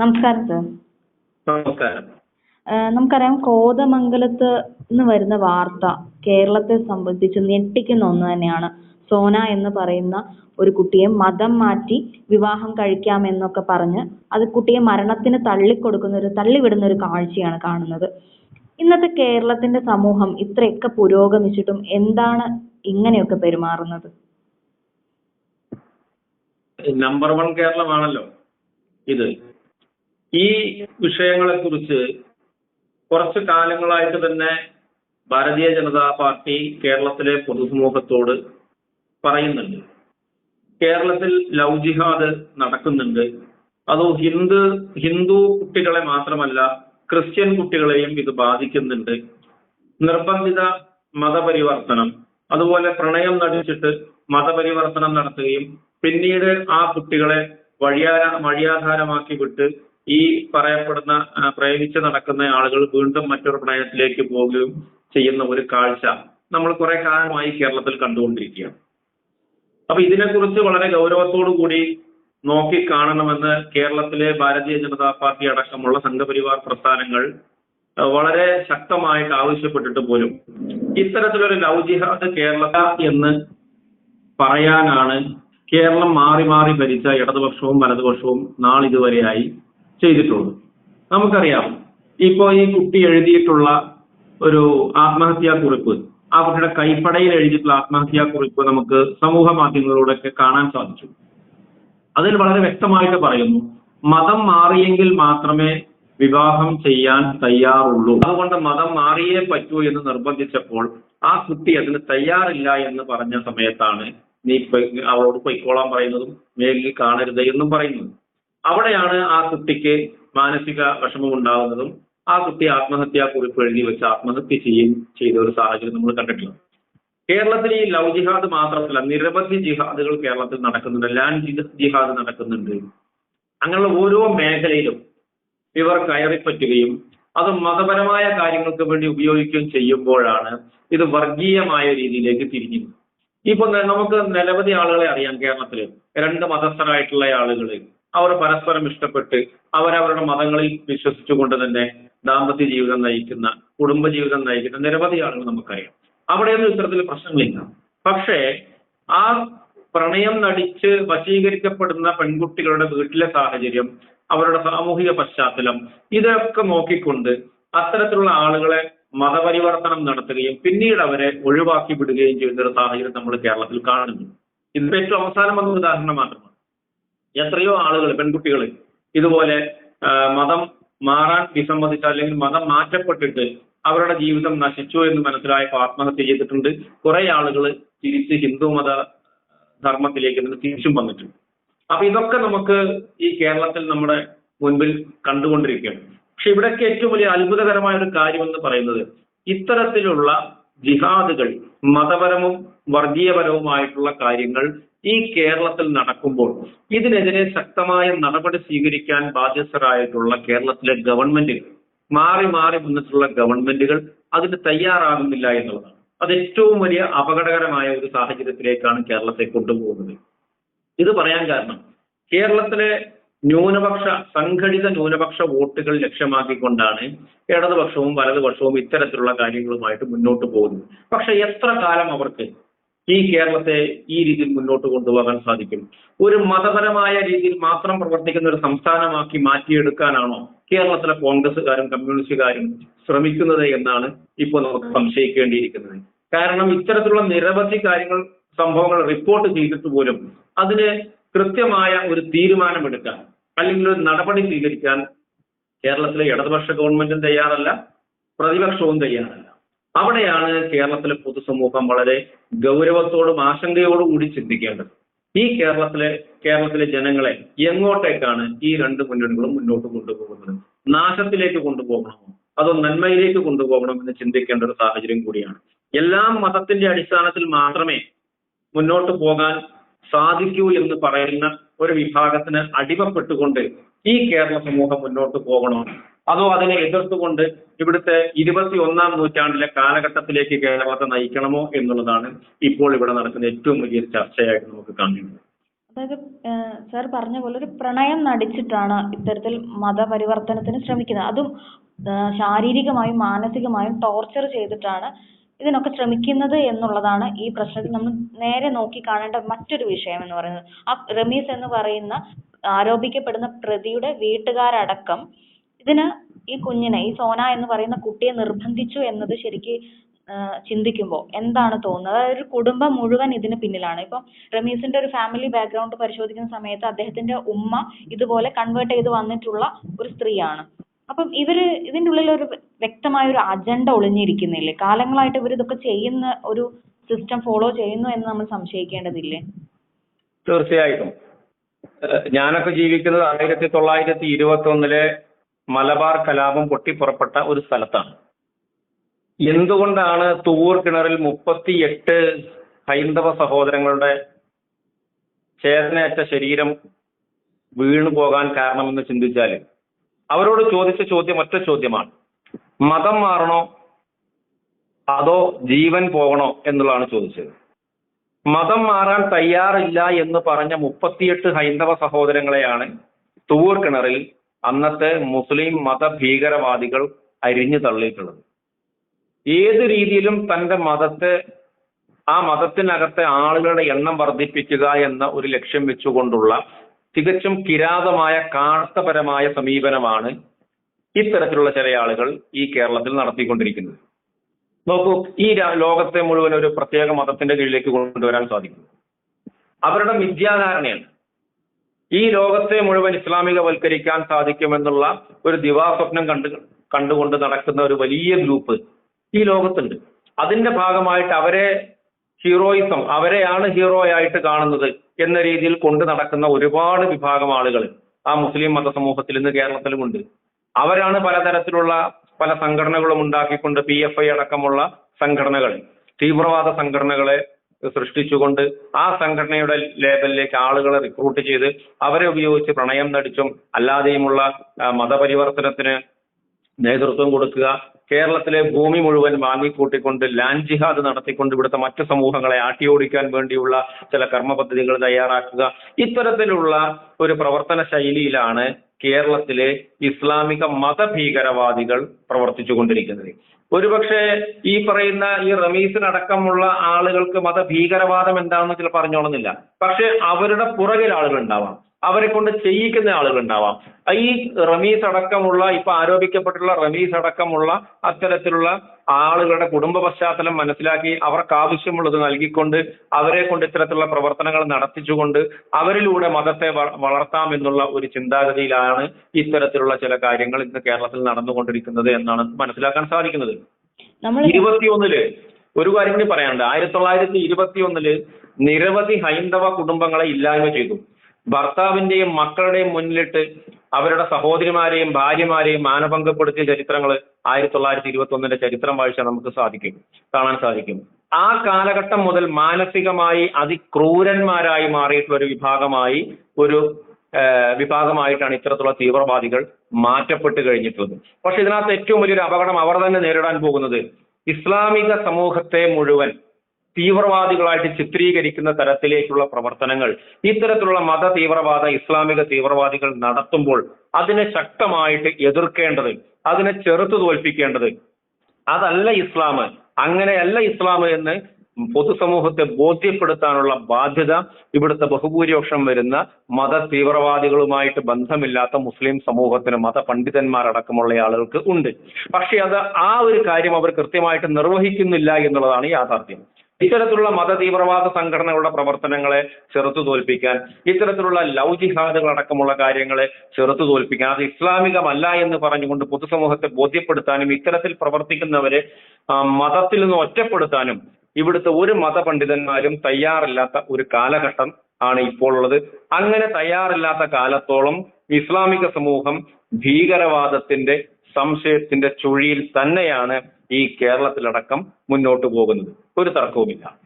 നമസ്കാരം. സർ നമസ്കാരം നമുക്കറിയാം കോതമംഗലത്ത് നിന്ന് വരുന്ന വാർത്ത കേരളത്തെ സംബന്ധിച്ച് ഞെട്ടിക്കുന്ന ഒന്ന് തന്നെയാണ്. സോന എന്ന് പറയുന്ന ഒരു കുട്ടിയെ മതം മാറ്റി വിവാഹം കഴിക്കാമെന്നൊക്കെ പറഞ്ഞ് അത് കുട്ടിയെ മരണത്തിന് തള്ളിക്കൊടുക്കുന്ന ഒരു തള്ളിവിടുന്ന ഒരു കാഴ്ചയാണ് കാണുന്നത്. ഇന്നത്തെ കേരളത്തിന്റെ സമൂഹം ഇത്രയൊക്കെ പുരോഗമിച്ചിട്ടും എന്താണ് ഇങ്ങനെയൊക്കെ പെരുമാറുന്നത്? നമ്പർ വൺ കേരളമാണല്ലോ ഇത്. ഈ വിഷയങ്ങളെ കുറിച്ച് കുറച്ച് കാലങ്ങളായിട്ട് തന്നെ ഭാരതീയ ജനതാ പാർട്ടി കേരളത്തിലെ പൊതുസമൂഹത്തോട് പറയുന്നുണ്ട്. കേരളത്തിൽ ലവ് ജിഹാദ് നടക്കുന്നുണ്ട്. അത് ഹിന്ദു ഹിന്ദു കുട്ടികളെ മാത്രമല്ല ക്രിസ്ത്യൻ കുട്ടികളെയും ഇത് ബാധിക്കുന്നുണ്ട്. നിർബന്ധിത മതപരിവർത്തനം അതുപോലെ പ്രണയം നടിച്ചിട്ട് മതപരിവർത്തനം നടത്തുകയും പിന്നീട് ആ കുട്ടികളെ വഴിയാ വഴിയാധാരമാക്കി വിട്ട് ഈ പറയപ്പെടുന്ന പ്രയോഗിച്ച് നടക്കുന്ന ആളുകൾ വീണ്ടും മറ്റൊരു പ്രണയത്തിലേക്ക് പോവുകയും ചെയ്യുന്ന ഒരു കാഴ്ച നമ്മൾ കുറെ കാലമായി കേരളത്തിൽ കണ്ടുകൊണ്ടിരിക്കുകയാണ്. അപ്പൊ ഇതിനെക്കുറിച്ച് വളരെ ഗൗരവത്തോടു കൂടി നോക്കി കാണണമെന്ന് കേരളത്തിലെ ഭാരതീയ ജനതാ പാർട്ടി അടക്കമുള്ള സംഘപരിവാർ പ്രസ്ഥാനങ്ങൾ വളരെ ശക്തമായിട്ട് ആവശ്യപ്പെട്ടിട്ട് പോലും ഇത്തരത്തിലൊരു ലവ് ജിഹാദ് കേരള എന്ന് പറയാനാണ് കേരളം മാറി മാറി ഭരിച്ച ഇടതുപക്ഷവും വലതുപക്ഷവും നാളിതുവരെയായി ചെയ്തിട്ടുള്ളത് നമുക്കറിയാം ഇപ്പോ ഈ കുട്ടി എഴുതിയിട്ടുള്ള ഒരു ആത്മഹത്യാ കുറിപ്പ് ആ കുട്ടിയുടെ കൈപ്പടയിൽ എഴുതിയിട്ടുള്ള ആത്മഹത്യാ കുറിപ്പ് നമുക്ക് സമൂഹ മാധ്യമങ്ങളിലൂടെയൊക്കെ കാണാൻ സാധിച്ചു. അതിൽ വളരെ വ്യക്തമായിട്ട് പറയുന്നു മതം മാറിയെങ്കിൽ മാത്രമേ വിവാഹം ചെയ്യാൻ തയ്യാറുള്ളൂ. അതുകൊണ്ട് മതം മാറിയേ പറ്റൂ എന്ന് നിർബന്ധിച്ചപ്പോൾ ആ കുട്ടി അതിന് തയ്യാറില്ല എന്ന് പറഞ്ഞ സമയത്താണ് നീ അവളോട് പൊയ്ക്കോളാൻ പറയുന്നതും മേലിൽ കാണരുത് എന്നും പറയുന്നത്. അവിടെയാണ് ആ കുട്ടിക്ക് മാനസിക വിഷമം ഉണ്ടാകുന്നതും ആ കുട്ടി ആത്മഹത്യാ കുറിപ്പ് എഴുതി വെച്ച് ആത്മഹത്യ ചെയ്യുകയും ചെയ്ത ഒരു സാഹചര്യം നമ്മൾ കണ്ടിട്ടുള്ളത് കേരളത്തിൽ ഈ ലവ് ജിഹാദ് മാത്രമല്ല നിരവധി ജിഹാദുകൾ കേരളത്തിൽ നടക്കുന്നുണ്ട്. ലാൻഡ് ജിഹാദ് നടക്കുന്നുണ്ട്. അങ്ങനെയുള്ള ഓരോ മേഖലയിലും ഇവർ കയറിപ്പറ്റുകയും അത് മതപരമായ കാര്യങ്ങൾക്ക് വേണ്ടി ഉപയോഗിക്കുകയും ചെയ്യുമ്പോഴാണ് ഇത് വർഗീയമായ രീതിയിലേക്ക് തിരിഞ്ഞത് ഇപ്പൊ നമുക്ക് നിരവധി ആളുകളെ അറിയാം കേരളത്തിൽ രണ്ട് മതസ്ഥരായിട്ടുള്ള ആളുകൾ അവർ പരസ്പരം ഇഷ്ടപ്പെട്ട് അവരവരുടെ മതങ്ങളിൽ വിശ്വസിച്ചുകൊണ്ട് തന്നെ ദാമ്പത്യ ജീവിതം നയിക്കുന്ന കുടുംബ ജീവിതം നയിക്കുന്ന നിരവധി ആളുകൾ നമുക്കറിയാം. അവിടെയൊന്നും ഇത്തരത്തിൽ പ്രശ്നങ്ങളില്ല. പക്ഷേ ആ പ്രണയം നടിച്ച് വശീകരിക്കപ്പെടുന്ന പെൺകുട്ടികളുടെ വീട്ടിലെ സാഹചര്യം അവരുടെ സാമൂഹിക പശ്ചാത്തലം ഇതൊക്കെ നോക്കിക്കൊണ്ട് അത്തരത്തിലുള്ള ആളുകളെ മതപരിവർത്തനം നടത്തുകയും പിന്നീട് അവരെ ഒഴിവാക്കി വിടുകയും ചെയ്യുന്ന ഒരു സാഹചര്യം നമ്മൾ കേരളത്തിൽ കാണുന്നു. ഇത് ഏറ്റവും അവസാനം വന്ന ഉദാഹരണം മാത്രമാണ്. എത്രയോ ആളുകൾ പെൺകുട്ടികൾ ഇതുപോലെ മതം മാറാൻ വിസമ്മതിച്ച അല്ലെങ്കിൽ മതം മാറ്റപ്പെട്ടിട്ട് അവരുടെ ജീവിതം നശിച്ചു എന്ന് മനസ്സിലായപ്പോൾ ആത്മഹത്യ ചെയ്തിട്ടുണ്ട്. കുറെ ആളുകൾ തിരിച്ച് ഹിന്ദു മത ധർമ്മത്തിലേക്ക് തിരിച്ചും വന്നിട്ടുണ്ട്. അപ്പൊ ഇതൊക്കെ നമുക്ക് ഈ കേരളത്തിൽ നമ്മുടെ മുൻപിൽ കണ്ടുകൊണ്ടിരിക്കുകയാണ്. പക്ഷെ ഇവിടൊക്കെ ഏറ്റവും വലിയ അത്ഭുതകരമായ ഒരു കാര്യം എന്ന് പറയുന്നത് ഇത്തരത്തിലുള്ള ജിഹാദുകൾ മതപരവും വർഗീയപരവുമായിട്ടുള്ള കാര്യങ്ങൾ ഈ കേരളത്തിൽ നടക്കുമ്പോൾ ഇതിനെതിരെ ശക്തമായ നടപടി സ്വീകരിക്കാൻ ബാധ്യസ്ഥരായിട്ടുള്ള കേരളത്തിലെ ഗവൺമെന്റുകൾ മാറി മാറി വന്നിട്ടുള്ള ഗവൺമെന്റുകൾ അതിന് തയ്യാറാകുന്നില്ല എന്നുള്ളതാണ്. അത് ഏറ്റവും വലിയ അപകടകരമായ ഒരു സാഹചര്യത്തിലേക്കാണ് കേരളത്തെ കൊണ്ടുപോകുന്നത്. ഇത് പറയാൻ കാരണം കേരളത്തിലെ ന്യൂനപക്ഷ സംഘടിത ന്യൂനപക്ഷ വോട്ടുകൾ ലക്ഷ്യമാക്കിക്കൊണ്ടാണ് ഇടതുപക്ഷവും വലതുപക്ഷവും ഇത്തരത്തിലുള്ള കാര്യങ്ങളുമായിട്ട് മുന്നോട്ട് പോകുന്നത്. പക്ഷെ എത്ര കാലം അവർക്ക് ഈ കേരളത്തെ ഈ രീതിയിൽ മുന്നോട്ട് കൊണ്ടുപോകാൻ സാധിക്കും? ഒരു മതപരമായ രീതിയിൽ മാത്രം പ്രവർത്തിക്കുന്ന ഒരു സംസ്ഥാനമാക്കി മാറ്റിയെടുക്കാനാണോ കേരളത്തിലെ കോൺഗ്രസ്സുകാരും കമ്മ്യൂണിസ്റ്റുകാരും ശ്രമിക്കുന്നത് എന്നാണ് ഇപ്പോൾ നമുക്ക് സംശയിക്കേണ്ടിയിരിക്കുന്നത്. കാരണം ഇത്തരത്തിലുള്ള നിരവധി കാര്യങ്ങൾ സംഭവങ്ങൾ റിപ്പോർട്ട് ചെയ്തിട്ട് പോലും അതിന് കൃത്യമായ ഒരു തീരുമാനമെടുക്കാൻ അല്ലെങ്കിൽ ഒരു നടപടി സ്വീകരിക്കാൻ കേരളത്തിലെ ഇടതുപക്ഷ ഗവൺമെന്റും തയ്യാറല്ല പ്രതിപക്ഷവും തയ്യാറല്ല. അവിടെയാണ് കേരളത്തിലെ പൊതുസമൂഹം വളരെ ഗൗരവത്തോടും ആശങ്കയോടും കൂടി ചിന്തിക്കേണ്ടത്. ഈ കേരളത്തിലെ കേരളത്തിലെ ജനങ്ങളെ എങ്ങോട്ടേക്കാണ് ഈ രണ്ട് മുന്നണികളും മുന്നോട്ട് കൊണ്ടുപോകുന്നത്? നാശത്തിലേക്ക് കൊണ്ടുപോകണമോ? അതോ നന്മയിലേക്ക് കൊണ്ടുപോകണം എന്ന് ചിന്തിക്കേണ്ട ഒരു സാഹചര്യം കൂടിയാണ്. എല്ലാ മതത്തിന്റെ അടിസ്ഥാനത്തിൽ മാത്രമേ മുന്നോട്ട് പോകാൻ സാധിക്കൂ എന്ന് പറയുന്ന ഒരു വിഭാഗത്തിന് അടിമപ്പെട്ടുകൊണ്ട് ഈ കേരള സമൂഹം മുന്നോട്ട് പോകണോ. അതോ അതിനെ എതിർത്തുകൊണ്ട് ഇവിടുത്തെ ഇരുപത്തി ഒന്നാം നൂറ്റാണ്ടിലെ കാലഘട്ടത്തിലേക്ക് കേരളത്തെ നയിക്കണമോ എന്നുള്ളതാണ് ഇപ്പോൾ ഇവിടെ നടക്കുന്ന ഏറ്റവും വലിയ ചർച്ചയായിട്ട് നമുക്ക് കാണുന്നത്. അതായത് സർ പറഞ്ഞ പോലെ ഒരു പ്രണയം നടിച്ചിട്ടാണ് ഇത്തരത്തിൽ മതപരിവർത്തനത്തിന് ശ്രമിക്കുന്നത്. അതും ശാരീരികമായും മാനസികമായും ടോർച്ചർ ചെയ്തിട്ടാണ് ഇതിനൊക്കെ ശ്രമിക്കുന്നത് എന്നുള്ളതാണ് ഈ പ്രശ്നത്തിൽ നമ്മൾ നേരെ നോക്കി കാണേണ്ട മറ്റൊരു വിഷയം എന്ന് പറയുന്നത്. ആ റമീസ് എന്ന് പറയുന്ന ആരോപിക്കപ്പെടുന്ന പ്രതിയുടെ വീട്ടുകാരടക്കം ഇതിന് ഈ കുഞ്ഞിനെ ഈ സോന എന്ന് പറയുന്ന കുട്ടിയെ നിർബന്ധിച്ചു എന്നത് ശരിക്ക് ചിന്തിക്കുമ്പോൾ എന്താണ് തോന്നുന്നത്? അതായത് ഒരു കുടുംബം മുഴുവൻ ഇതിന് പിന്നിലാണ്. ഇപ്പം റമീസിന്റെ ഒരു ഫാമിലി ബാക്ക്ഗ്രൗണ്ട് പരിശോധിക്കുന്ന സമയത്ത് അദ്ദേഹത്തിന്റെ ഉമ്മ ഇതുപോലെ കൺവേർട്ട് ചെയ്ത് വന്നിട്ടുള്ള ഒരു സ്ത്രീയാണ്. അപ്പം ഇവർ ഇതിന്റെ ഉള്ളിൽ ഒരു വ്യക്തമായ ഒരു അജണ്ട ഒളിഞ്ഞിരിക്കുന്നില്ലേ? കാലങ്ങളായിട്ട് ഇവർ ഇതൊക്കെ ചെയ്യുന്ന ഒരു സിസ്റ്റം ഫോളോ ചെയ്യുന്നു എന്ന് നമ്മൾ സംശയിക്കേണ്ടതില്ലേ? തീർച്ചയായിട്ടും. ഞാനൊക്കെ ജീവിക്കുന്നത് ആയിരത്തി തൊള്ളായിരത്തി ഇരുപത്തി ഒന്നിലെ മലബാർ കലാപം പൊട്ടിപ്പുറപ്പെട്ട ഒരു സ്ഥലത്താണ്. എന്തുകൊണ്ടാണ് തൂവൂർ കിണറിൽ മുപ്പത്തി എട്ട് ഹൈന്ദവ സഹോദരങ്ങളുടെ ചേതനയറ്റ ശരീരം വീണു പോകാൻ കാരണമെന്ന് ചിന്തിച്ചാൽ അവരോട് ചോദിച്ച ചോദ്യം ഒറ്റ ചോദ്യമാണ്. മതം മാറണോ? അതോ ജീവൻ പോകണോ എന്നുള്ളതാണ് ചോദിച്ചത്. മതം മാറാൻ തയ്യാറില്ല എന്ന് പറഞ്ഞ മുപ്പത്തിയെട്ട് ഹൈന്ദവ സഹോദരങ്ങളെയാണ് തൂവൂർ കിണറിൽ അന്നത്തെ മുസ്ലിം മത ഭീകരവാദികൾ അരിഞ്ഞു തള്ളിയിട്ടുള്ളത്. ഏത് രീതിയിലും തന്റെ മതത്തെ ആ മതത്തിനകത്തെ ആളുകളുടെ എണ്ണം വർദ്ധിപ്പിക്കുക എന്ന ഒരു ലക്ഷ്യം വെച്ചുകൊണ്ടുള്ള തികച്ചും കിരാതമായ കാർത്തപരമായ സമീപനമാണ് ഇത്തരത്തിലുള്ള ചില ആളുകൾ ഈ കേരളത്തിൽ നടത്തിക്കൊണ്ടിരിക്കുന്നത്. നോക്കൂ ഈ ലോകത്തെ മുഴുവൻ ഒരു പ്രത്യേക മതത്തിന്റെ കീഴിലേക്ക് കൊണ്ടുവരാൻ സാധിക്കും അവരുടെ മിഥ്യാധാരണയാണ്. ഈ ലോകത്തെ മുഴുവൻ ഇസ്ലാമികവൽക്കരിക്കാൻ സാധിക്കുമെന്നുള്ള ഒരു ദിവാസ്വപ്നം കണ്ട് കണ്ടുകൊണ്ട് നടക്കുന്ന ഒരു വലിയ ഗ്രൂപ്പ് ഈ ലോകത്തുണ്ട്. അതിന്റെ ഭാഗമായിട്ട് അവരെ ഹീറോയിസം അവരെയാണ് ഹീറോയായിട്ട് കാണുന്നത്. എന്ന രീതിയിൽ കൊണ്ടു നടക്കുന്ന ഒരുപാട് വിഭാഗം ആളുകൾ ആ മുസ്ലിം മതസമൂഹത്തിൽ ഇന്ന് കേരളത്തിലുമുണ്ട്. അവരാണ് പലതരത്തിലുള്ള പല സംഘടനകളും ഉണ്ടാക്കിക്കൊണ്ട് പി എഫ് ഐ അടക്കമുള്ള സംഘടനകൾ തീവ്രവാദ സംഘടനകളെ സൃഷ്ടിച്ചുകൊണ്ട് ആ സംഘടനയുടെ ലേബലിലേക്ക് ആളുകളെ റിക്രൂട്ട് ചെയ്ത് അവരെ ഉപയോഗിച്ച് പ്രണയം നടിച്ചും അല്ലാതെയുമുള്ള മതപരിവർത്തനത്തിന് നേതൃത്വം കൊടുക്കുക. കേരളത്തിലെ ഭൂമി മുഴുവൻ വാങ്ങിക്കൂട്ടിക്കൊണ്ട് ലാൻഡ് ജിഹാദ് നടത്തിക്കൊണ്ട് ഇവിടുത്തെ മറ്റു സമൂഹങ്ങളെ ആട്ടിയോടിക്കാൻ വേണ്ടിയുള്ള ചില കർമ്മ പദ്ധതികൾ തയ്യാറാക്കുക. ഇത്തരത്തിലുള്ള ഒരു പ്രവർത്തന ശൈലിയിലാണ് കേരളത്തിലെ ഇസ്ലാമിക മതഭീകരവാദികൾ പ്രവർത്തിച്ചു കൊണ്ടിരിക്കുന്നത് ഒരുപക്ഷെ ഈ പറയുന്ന ഈ റമീസിനടക്കമുള്ള ആളുകൾക്ക് മതഭീകരവാദം എന്താണെന്ന് ചില പറഞ്ഞോളുന്നില്ല. പക്ഷെ അവരുടെ പുറകിൽ ആളുകൾ ഉണ്ടാവാം അവരെ കൊണ്ട് ചെയ്യിക്കുന്ന ആളുകളുണ്ടാവാം. ഈ റമീസ് അടക്കമുള്ള ഇപ്പൊ ആരോപിക്കപ്പെട്ടുള്ള റമീസ് അടക്കമുള്ള അത്തരത്തിലുള്ള ആളുകളുടെ കുടുംബ പശ്ചാത്തലം മനസ്സിലാക്കി അവർക്ക് ആവശ്യമുള്ളത് നൽകിക്കൊണ്ട് അവരെ കൊണ്ട് ഇത്തരത്തിലുള്ള പ്രവർത്തനങ്ങൾ നടത്തിച്ചുകൊണ്ട് അവരിലൂടെ മതത്തെ വളർത്താം എന്നുള്ള ഒരു ചിന്താഗതിയിലാണ് ഇത്തരത്തിലുള്ള ചില കാര്യങ്ങൾ ഇന്ന് കേരളത്തിൽ നടന്നുകൊണ്ടിരിക്കുന്നത് എന്നാണ് മനസ്സിലാക്കാൻ സാധിക്കുന്നത്. ഇരുപത്തിയൊന്നിൽ ഒരു കാര്യം കൂടി പറയാനുണ്ട്. ആയിരത്തി തൊള്ളായിരത്തി ഇരുപത്തിയൊന്നിൽ നിരവധി ഹൈന്ദവ കുടുംബങ്ങളെ ഇല്ലായ്മ ചെയ്തു. ഭർത്താവിന്റെയും മക്കളുടെയും മുന്നിലിട്ട് അവരുടെ സഹോദരിമാരെയും ഭാര്യമാരെയും മാനഭംഗപ്പെടുത്തിയ ചരിത്രങ്ങൾ ആയിരത്തി തൊള്ളായിരത്തി ഇരുപത്തി ഒന്നിന്റെ ചരിത്രം വായിച്ചാൽ നമുക്ക് സാധിക്കും കാണാൻ സാധിക്കും. ആ കാലഘട്ടം മുതൽ മാനസികമായി അതിക്രൂരന്മാരായി മാറിയിട്ടുള്ള ഒരു വിഭാഗമായി ഒരു വിഭാഗമായിട്ടാണ് ഇത്തരത്തിലുള്ള തീവ്രവാദികൾ മാറ്റപ്പെട്ട് കഴിഞ്ഞിട്ടുള്ളത്. പക്ഷെ ഇതിനകത്ത് ഏറ്റവും വലിയൊരു അപകടം അവർ തന്നെ നേരിടാൻ പോകുന്നത് ഇസ്ലാമിക സമൂഹത്തെ മുഴുവൻ തീവ്രവാദികളായിട്ട് ചിത്രീകരിക്കുന്ന തരത്തിലേക്കുള്ള പ്രവർത്തനങ്ങൾ ഇത്തരത്തിലുള്ള മത തീവ്രവാദ ഇസ്ലാമിക തീവ്രവാദികൾ നടത്തുമ്പോൾ അതിനെ ശക്തമായിട്ട് എതിർക്കേണ്ടത് അതിനെ ചെറുത്തു തോൽപ്പിക്കേണ്ടത് അതല്ല ഇസ്ലാം. അങ്ങനെയല്ല ഇസ്ലാം എന്ന് പൊതുസമൂഹത്തെ ബോധ്യപ്പെടുത്താനുള്ള ബാധ്യത ഇവിടുത്തെ ബഹുഭൂരിപക്ഷം വരുന്ന മത തീവ്രവാദികളുമായിട്ട് ബന്ധമില്ലാത്ത മുസ്ലിം സമൂഹത്തിന് മത പണ്ഡിതന്മാരടക്കമുള്ള ആളുകൾക്ക് ഉണ്ട്. പക്ഷെ അത് ആ ഒരു കാര്യം അവർ കൃത്യമായിട്ട് നിർവഹിക്കുന്നില്ല എന്നുള്ളതാണ് യാഥാർത്ഥ്യം. ഇത്തരത്തിലുള്ള മത തീവ്രവാദ സംഘടനകളുടെ പ്രവർത്തനങ്ങളെ ചെറുത്തു തോൽപ്പിക്കാൻ ഇത്തരത്തിലുള്ള ലവ് അടക്കമുള്ള കാര്യങ്ങളെ ചെറുത്തു തോൽപ്പിക്കാൻ അത് ഇസ്ലാമികമല്ല എന്ന് പറഞ്ഞുകൊണ്ട് പൊതുസമൂഹത്തെ ബോധ്യപ്പെടുത്താനും ഇത്തരത്തിൽ പ്രവർത്തിക്കുന്നവരെ മതത്തിൽ നിന്ന് ഒറ്റപ്പെടുത്താനും ഇവിടുത്തെ ഒരു മതപണ്ഡിതന്മാരും തയ്യാറില്ലാത്ത ഒരു കാലഘട്ടം ആണ് ഇപ്പോൾ ഉള്ളത്. അങ്ങനെ തയ്യാറില്ലാത്ത കാലത്തോളം ഇസ്ലാമിക സമൂഹം ഭീകരവാദത്തിന്റെ സംശയത്തിന്റെ ചുഴിയിൽ തന്നെയാണ് ഈ കേരളത്തിലടക്കം മുന്നോട്ട് പോകുന്നത്. ഒരു തർക്കവുമില്ല.